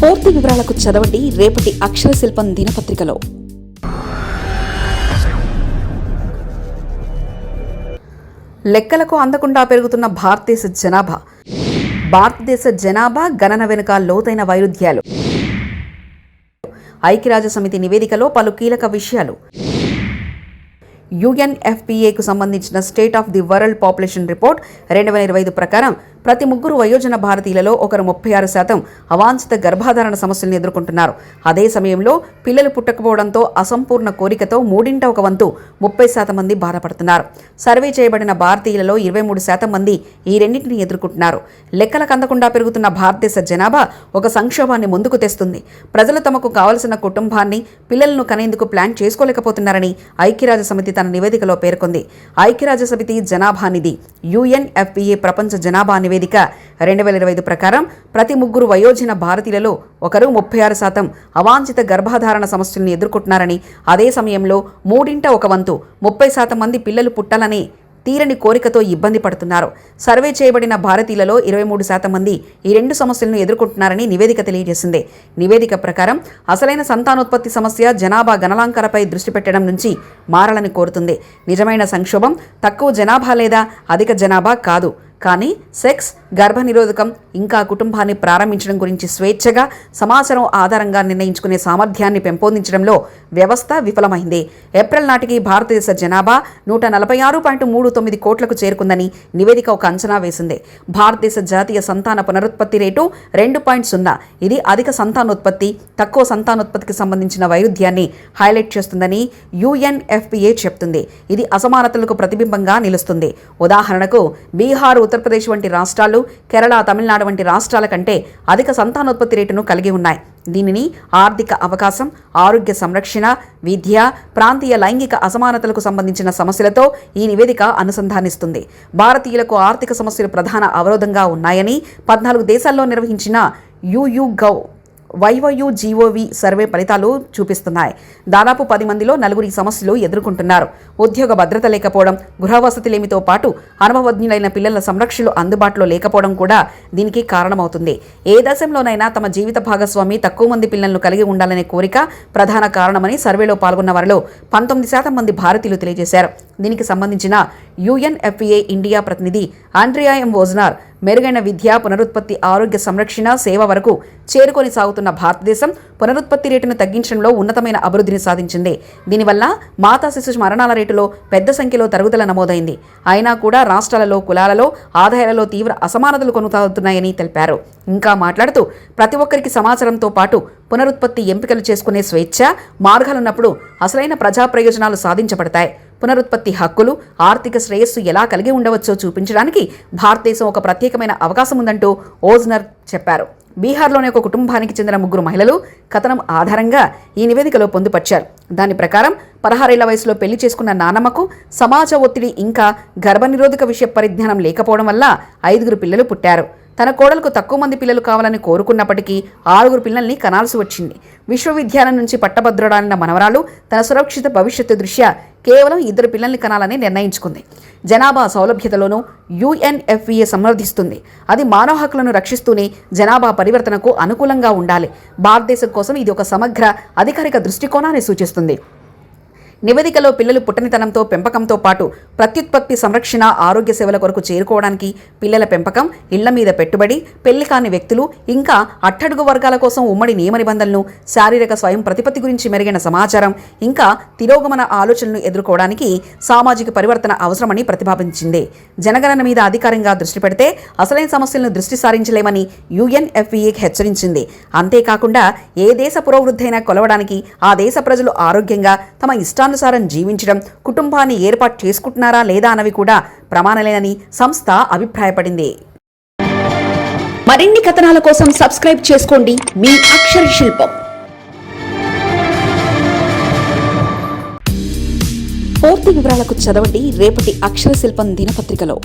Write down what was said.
పూర్తి వివరాలకు చదవండి రేపటి అక్షర శిల్పం దినపత్రికలో. లెక్కలకు అందకుండా పెరుగుతున్న భారతదేశ జనాభా. భారతదేశ జనాభా గణన వెనుక లోతైన వైరుధ్యాలు. ఐక్యరాజ్య సమితి నివేదికలో పలు కీలక విషయాలు. యుఎన్ఎఫ్పిఏకు సంబంధించిన state of the world population report రెండు వేల ఇరవై ఐదు ప్రకారం ప్రతి ముగ్గురు వయోజన భారతీయులలో ఒకరు ముప్పై ఆరు శాతం అవాంఛిత గర్భాధారణ సమస్యలను ఎదుర్కొంటున్నారు. అదే సమయంలో పిల్లలు పుట్టకపోవడంతో అసంపూర్ణ కోరికతో మూడింట ఒక వంతు ముప్పై శాతం మంది బాధపడుతున్నారు. సర్వే చేయబడిన భారతీయులలో ఇరవై మూడు శాతం మంది ఈ రెండింటిని ఎదుర్కొంటున్నారు. లెక్కలకు అందకుండా పెరుగుతున్న భారతదేశ జనాభా ఒక సంక్షోభాన్ని ముందుకు తెస్తుంది. ప్రజలు తమకు కావలసిన కుటుంబాన్ని పిల్లలను కనేందుకు ప్లాన్ చేసుకోలేకపోతున్నారని ఐక్యరాజ్య సమితి తన నివేదికలో పేర్కొంది. ఐక్యరాజ్య సమితి జనాభా నిధి యుఎన్ఎఫ్పిఏ ప్రపంచ జనాభా నివేదిక రెండు వేల ఇరవై ఐదు ప్రకారం ప్రతి ముగ్గురు వయోజన భారతీయులలో ఒకరు ముప్పై ఆరు శాతం అవాంఛిత గర్భధారణ సమస్యలను ఎదుర్కొంటున్నారని అదే సమయంలో మూడింట ఒక వంతు ముప్పై శాతం మంది పిల్లలు పుట్టాలని తీరని కోరికతో ఇబ్బంది పడుతున్నారు. సర్వే చేయబడిన భారతీయులలో ఇరవై మూడు శాతం మంది ఈ రెండు సమస్యలను ఎదుర్కొంటున్నారని నివేదిక తెలియజేసింది. నివేదిక ప్రకారం అసలైన సంతానోత్పత్తి సమస్య జనాభా గణలాంకరపై దృష్టి పెట్టడం నుంచి మారాలని కోరుతుంది. నిజమైన సంక్షోభం తక్కువ జనాభా లేదా అధిక జనాభా కాదు. కానీ సెక్స్ గర్భనిరోధకం ఇంకా కుటుంబాన్ని ప్రారంభించడం గురించి స్వేచ్ఛగా సమాచారం ఆధారంగా నిర్ణయించుకునే సామర్థ్యాన్ని పెంపొందించడంలో వ్యవస్థ విఫలమైంది. ఏప్రిల్ నాటికి భారతదేశ జనాభా నూట నలభై ఆరు పాయింట్ మూడు తొమ్మిది కోట్లకు చేరుకుందని నివేదిక ఒక అంచనా వేసింది. భారతదేశ జాతీయ సంతాన పునరుత్పత్తి రేటు రెండు పాయింట్ సున్నా. ఇది అధిక సంతానోత్పత్తి తక్కువ సంతానోత్పత్తికి సంబంధించిన వైరుధ్యాన్ని హైలైట్ చేస్తుందని యుఎన్ఎఫ్పిఏ చెప్తుంది. ఇది అసమానతలకు ప్రతిబింబంగా నిలుస్తుంది. ఉదాహరణకు బీహారు ఉత్తరప్రదేశ్ వంటి రాష్ట్రాలు కేరళ తమిళనాడు వంటి రాష్ట్రాల కంటే అధిక సంతానోత్పత్తి రేటును కలిగి ఉన్నాయి. దీనిని ఆర్థిక అవకాశం ఆరోగ్య సంరక్షణ విద్య ప్రాంతీయ లైంగిక అసమానతలకు సంబంధించిన సమస్యలతో ఈ నివేదిక అనుసంధానిస్తుంది. భారతీయులకు ఆర్థిక సమస్యలు ప్రధాన అవరోధంగా ఉన్నాయని పద్నాలుగు దేశాల్లో నిర్వహించిన యుయు గౌ వైవయు జీఓవి సర్వే ఫలితాలు చూపిస్తున్నాయి. దాదాపు పది మందిలో నలుగురి సమస్యలు ఎదుర్కొంటున్నారు. ఉద్యోగ భద్రత లేకపోవడం గృహవసతిలేమితో పాటు అనుభవజ్ఞులైన పిల్లల సంరక్షణలు అందుబాటులో లేకపోవడం కూడా దీనికి కారణమవుతుంది. ఏ దేశంలోనైనా తమ జీవిత భాగస్వామి తక్కువ మంది పిల్లలను కలిగి ఉండాలనే కోరిక ప్రధాన కారణమని సర్వేలో పాల్గొన్న వారిలో పంతొమ్మిది శాతం మంది భారతీయులు తెలియజేశారు. దీనికి సంబంధించిన యుఎన్ఎఫ్ఏ ఇండియా ప్రతినిధి ఆండ్రియా ఎం వోజ్నార్ మెరుగైన విద్య పునరుత్పత్తి ఆరోగ్య సంరక్షణ సేవ వరకు చేరుకొని సాగుతున్న భారతదేశం పునరుత్పత్తి రేటును తగ్గించడంలో ఉన్నతమైన అభివృద్ధిని సాధించింది. దీనివల్ల మాతా శిశు మరణాల రేటులో పెద్ద సంఖ్యలో తరుగుదల నమోదైంది. అయినా కూడా రాష్ట్రాలలో కులాలలో ఆదాయాలలో తీవ్ర అసమానతలు కొనసాగుతున్నాయని తెలిపారు. ఇంకా మాట్లాడుతూ ప్రతి ఒక్కరికి సమాచారంతో పాటు పునరుత్పత్తి ఎంపికలు చేసుకునే స్వేచ్ఛ మార్గాలున్నప్పుడు అసలైన ప్రజా ప్రయోజనాలు సాధించబడతాయి. పునరుత్పత్తి హక్కులు ఆర్థిక శ్రేయస్సు ఎలా కలిగి ఉండవచ్చో చూపించడానికి భారతదేశం ఒక ప్రత్యేకమైన అవకాశం ఉందంటూ ఓజ్నర్ చెప్పారు. బీహార్లోని ఒక కుటుంబానికి చెందిన ముగ్గురు మహిళలు కథనం ఆధారంగా ఈ నివేదికలో పొందుపర్చారు. దాని ప్రకారం పదహారేళ్ళ వయసులో పెళ్ళి చేసుకున్న నానమ్మకు సమాజ ఒత్తిడి ఇంకా గర్భనిరోధక విషయ పరిజ్ఞానం లేకపోవడం వల్ల ఐదుగురు పిల్లలు పుట్టారు. తన కోడలకు తక్కువ మంది పిల్లలు కావాలని కోరుకున్నప్పటికీ ఆరుగురు పిల్లల్ని కనాల్సి వచ్చింది. విశ్వవిద్యాలయం నుంచి పట్టభద్రుడాలిన మనవరాలు తన సురక్షిత భవిష్యత్తు దృష్ట్యా కేవలం ఇద్దరు పిల్లల్ని కనాలని నిర్ణయించుకుంది. జనాభా సౌలభ్యతలోనూ యుఎన్ఎఫ్ఈఏ సమర్థిస్తుంది అది మానవ హక్కులను రక్షిస్తూనే జనాభా పరివర్తనకు అనుకూలంగా ఉండాలి. భారతదేశం కోసం ఇది ఒక సమగ్ర అధికారిక దృష్టికోణాన్ని సూచిస్తుంది. నివేదికలో పిల్లలు పుట్టనితనంతో పెంపకంతో పాటు ప్రత్యుత్పత్తి సంరక్షణ ఆరోగ్య సేవల కొరకు చేరుకోవడానికి పిల్లల పెంపకం ఇళ్ళ మీద పెట్టుబడి పెళ్ళి కాని వ్యక్తులు ఇంకా అట్టడుగు వర్గాల కోసం ఉమ్మడి నియమ నిబంధనలు శారీరక స్వయం ప్రతిపత్తి గురించి మెరుగైన సమాచారం ఇంకా తిరోగమన ఆలోచనలు ఎదుర్కోవడానికి సామాజిక పరివర్తన అవసరమని ప్రతిపాదించింది. జనగణన మీద అధికారంగా దృష్టి పెడితే అసలైన సమస్యలను దృష్టి సారించలేమని యుఎన్ఎఫ్ఈఏకి హెచ్చరించింది. అంతేకాకుండా ఏ దేశ పురోవృద్ధైనా కొలవడానికి ఆ దేశ ప్రజలు ఆరోగ్యంగా తమ ఇష్టానుసారం జీవించడం కుటుంబాన్ని ఏర్పాటు చేసుకుంటున్నారా లేదా అన్నవి కూడా ప్రమాణలేనని సంస్థ అభిప్రాయపడింది. మరిన్ని కథనాల కోసం సబ్స్క్రైబ్ చేసుకోండి. మీ అక్షర శిల్పం. పూర్తి వివరాలకు చదవండి. రేపటి అక్షర శిల్పం దినపత్రికలో.